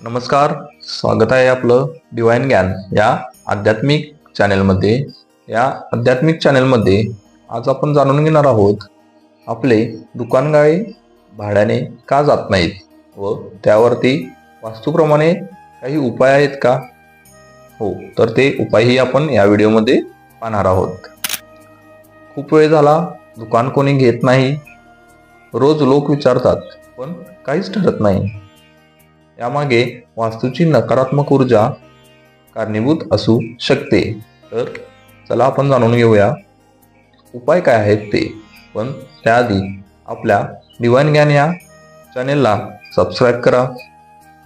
नमस्कार स्वागत आहे आपलं डिवाईन ज्ञान या आध्यात्मिक चॅनेलमध्ये. या आध्यात्मिक चॅनेलमध्ये आज आपण जाणून घेणार आहोत आपले दुकानगाळे भाड्याने का जात नाहीत व त्यावरती वास्तूप्रमाणे काही उपाय आहेत का? हो तर ते उपायही आपण या व्हिडिओमध्ये पाहणार आहोत. खूप वेळ झाला दुकान कोणी घेत नाही. रोज लोक विचारतात पण काहीच ठरत नाही. यामागे वास्तूची नकारात्मक ऊर्जा कारणीभूत असू शकते. तर चला आपण जाणून घेऊया उपाय काय आहेत ते. पण त्याआधी आपल्या डिवाईन ज्ञान या चॅनेलला सबस्क्राईब करा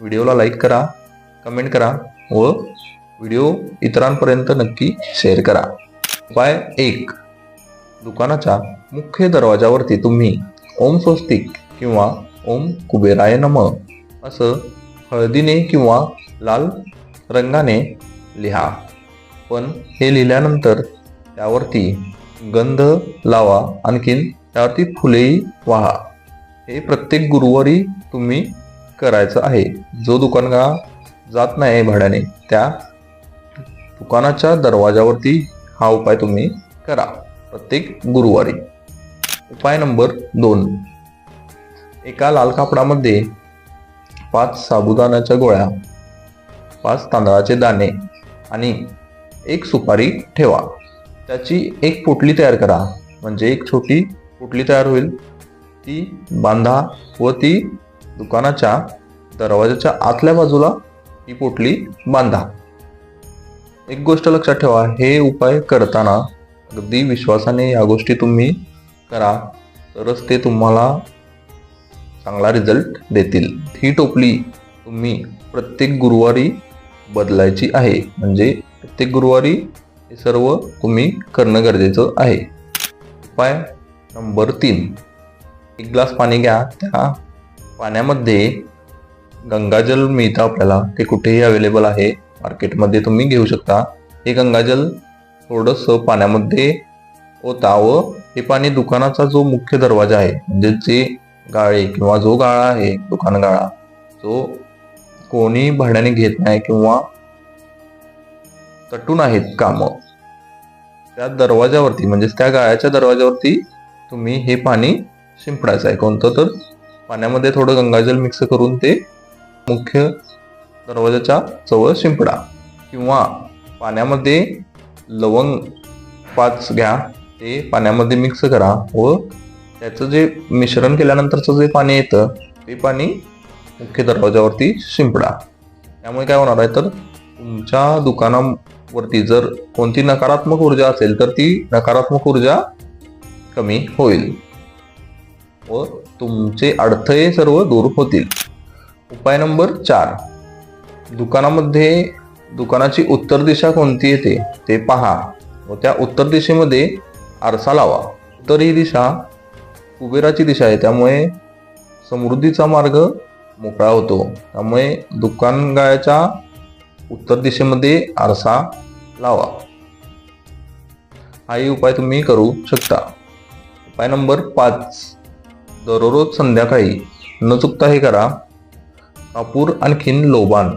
व्हिडिओला लाईक करा कमेंट करा व व्हिडिओ इतरांपर्यंत नक्की शेअर करा. उपाय एक दुकानाच्या मुख्य दरवाजावरती तुम्ही ओम स्वस्तिक किंवा ओम कुबेराय नम असं हळदीने किंवा लाल रंगाने लिहा. पण हे लिहिल्यानंतर त्यावरती गंध लावा. आणखीन त्यावरती फुलेही वाहा. हे प्रत्येक गुरुवारी तुम्ही करायचं आहे. जो दुकानगा जात नाही भाड्याने त्या दुकानाच्या दरवाजावरती हा उपाय तुम्ही करा. प्रत्येक गुरुवारी. उपाय नंबर दोन. एका लाल कापडामध्ये पाच साबुदाण्याच्या गोळ्या पाच तांदळाचे दाणे आणि एक सुपारी ठेवा. त्याची एक पोटली तयार करा. म्हणजे एक छोटी पोटली तयार होईल. ती बांधा व ती दुकानाच्या दरवाजाच्या आतल्या बाजूला ही पोटली बांधा. एक गोष्ट लक्षात ठेवा हे उपाय करताना अगदी विश्वासाने या गोष्टी तुम्ही करा. तरच ते तुम्हाला चांगला रिझल्ट देतील. ही टोपली तुम्ही प्रत्येक गुरुवारी बदलायची आहे. म्हणजे प्रत्येक गुरुवारी हे सर्व तुम्ही करणं गरजेचं आहे. उपाय नंबर तीन. एक ग्लास पाणी घ्या. त्या पाण्यामध्ये गंगाजल मिळतं आपल्याला. ते कुठेही अवेलेबल आहे. मार्केटमध्ये तुम्ही घेऊ शकता. हे गंगाजल थोडंसं पाण्यामध्ये होता व हे पाणी दुकानाचा जो मुख्य दरवाजा आहे. म्हणजे जे गाळे किंवा जो गाळा आहे दुकान गाळा जो कोणी भाड्याने घेत नाही किंवा तटून आहेत काम त्या दरवाजावरती म्हणजेच त्या गाळ्याच्या दरवाजावरती तुम्ही हे पाणी शिंपडायचं आहे. कोणतं तर? पाण्यामध्ये थोडं गंगाजल मिक्स करून ते मुख्य दरवाजाच्या जवळ शिंपडा किंवा पाण्यामध्ये लवंग पाच घ्या ते पाण्यामध्ये मिक्स करा व त्याचं जे मिश्रण केल्यानंतरचं जे पाणी येतं ते पाणी मुख्य दरवाजावरती शिंपडा. त्यामुळे काय होणार आहे तर तुमच्या दुकानावरती जर कोणती नकारात्मक ऊर्जा असेल तर ती नकारात्मक ऊर्जा कमी होईल व तुमचे अडथळे सर्व दूर होतील. उपाय नंबर चार. दुकानामध्ये दुकानाची उत्तर दिशा कोणती येते ते पहा व त्या उत्तर दिशेमध्ये आरसा लावा. उत्तर ही दिशा कुबेराची दिशा आहे त्यामुळे समृद्धीचा मार्ग मोकळा होतो. त्यामुळे दुकानगाळ्याच्या उत्तर दिशेमध्ये आरसा लावा. हाही उपाय तुम्ही करू शकता. उपाय नंबर पाच. दररोज संध्याकाळी न चुकता हे करा. कापूर आणखीन लोबान.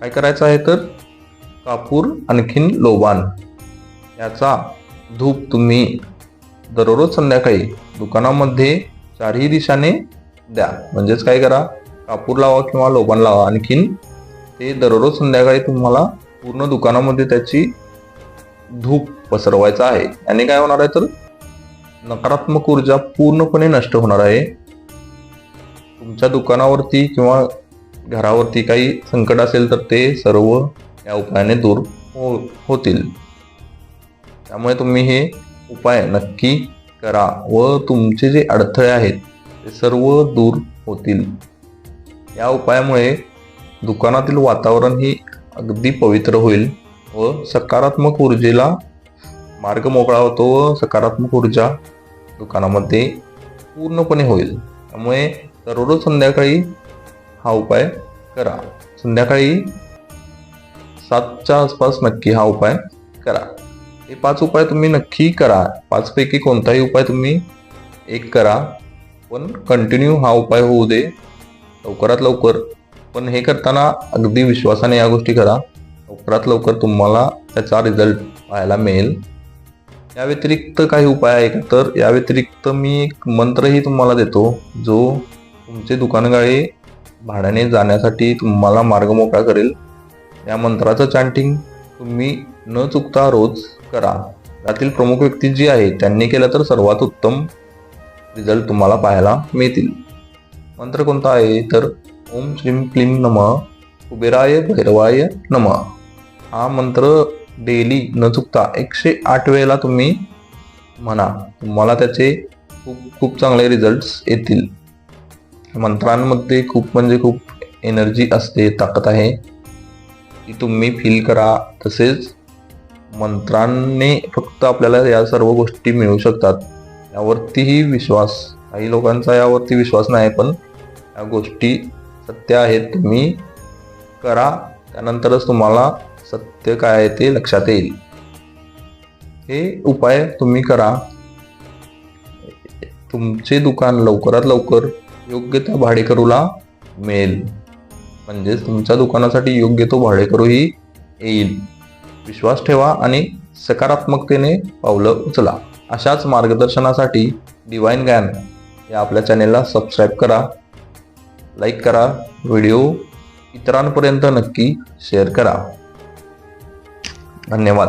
काय करायचं आहे तर? कापूर आणखीन लोबान. याचा धूप तुम्ही दररोज संध्याकाळी दुकानामध्ये चारही दिशाने द्या. म्हणजेच काय करा कापूर लावा किंवा लोबान लावा. आणखीन ते दररोज संध्याकाळी तुम्हाला पूर्ण दुकानामध्ये त्याची धूप पसरवायचा आहे. आणि काय होणार आहे तर नकारात्मक ऊर्जा पूर्णपणे नष्ट होणार आहे. तुमच्या दुकानावरती किंवा घरावरती काही संकट असेल तर ते सर्व या उपायाने दूर हो होतील. त्यामुळे तुम्ही हे उपाय नक्की करा व तुमचे जे अडथळे आहेत ते सर्व दूर होतील. या उपायामुळे दुकानातील वातावरण ही अगदी पवित्र होईल व सकारात्मक ऊर्जेला मार्ग मोकळा होतो व सकारात्मक ऊर्जा दुकानामध्ये पूर्णपणे होईल. त्यामुळे दररोज संध्याकाळी हा उपाय करा. संध्याकाळी सातच्या आसपास नक्की हा उपाय करा. हे पाच उपाय तुम्ही नक्की करा. पाचपैकी कोणताही उपाय तुम्ही एक करा. पण कंटिन्यू हा उपाय होऊ दे. लवकरात लवकर. पण हे करताना अगदी विश्वासाने या गोष्टी करा. लवकरात लवकर तुम्हाला त्याचा रिझल्ट पाहायला मिळेल. या व्यतिरिक्त काही उपाय आहे का तर या व्यतिरिक्त मी एक मंत्रही तुम्हाला देतो. जो तुमचे दुकानगाळे भाड्याने जाण्यासाठी तुम्हाला मार्ग मोकळा करेल. या मंत्राचं चॅन्टिंग तुम्ही न चुकता रोज करा. यातील प्रमुख व्यक्ती जी आहे त्यांनी केलं तर सर्वात उत्तम रिझल्ट तुम्हाला पाहायला मिळतील. मंत्र कोणता आहे? तर ओम श्रीम क्लीम नम कुबेराय भैरवाय नम. हा मंत्र डेली न चुकता एकशे आठ वेळेला तुम्ही म्हणा. तुम्हाला त्याचे खूप खूप चांगले रिझल्ट्स येतील. मंत्रांमध्ये खूप म्हणजे खूप एनर्जी असते ताकद आहे. ती तुम्ही फील करा. तसेच मंत्रांनी फक्त आपल्याला या सर्व गोष्टी मिळू शकतात. यावरतीही विश्वास. काही लोकांचा यावरती विश्वास नाही पण या गोष्टी सत्य आहेत. तुम्ही करा. त्यानंतरच तुम्हाला सत्य काय आहे ते लक्षात येईल. हे उपाय तुम्ही करा. तुमचे दुकान लवकरात लवकर योग्य त्या भाडेकरूला मिळेल. म्हणजेच तुमच्या दुकानासाठी योग्य तो भाडेकरूही येईल. विश्वास ठेवा आणि सकारात्मकतेने पावलं उचला. अशाच मार्गदर्शनासाठी डिवाईन गॅन या आपल्या चॅनेलला सबस्क्राईब करा लाईक करा व्हिडिओ इतरांपर्यंत नक्की शेअर करा. धन्यवाद.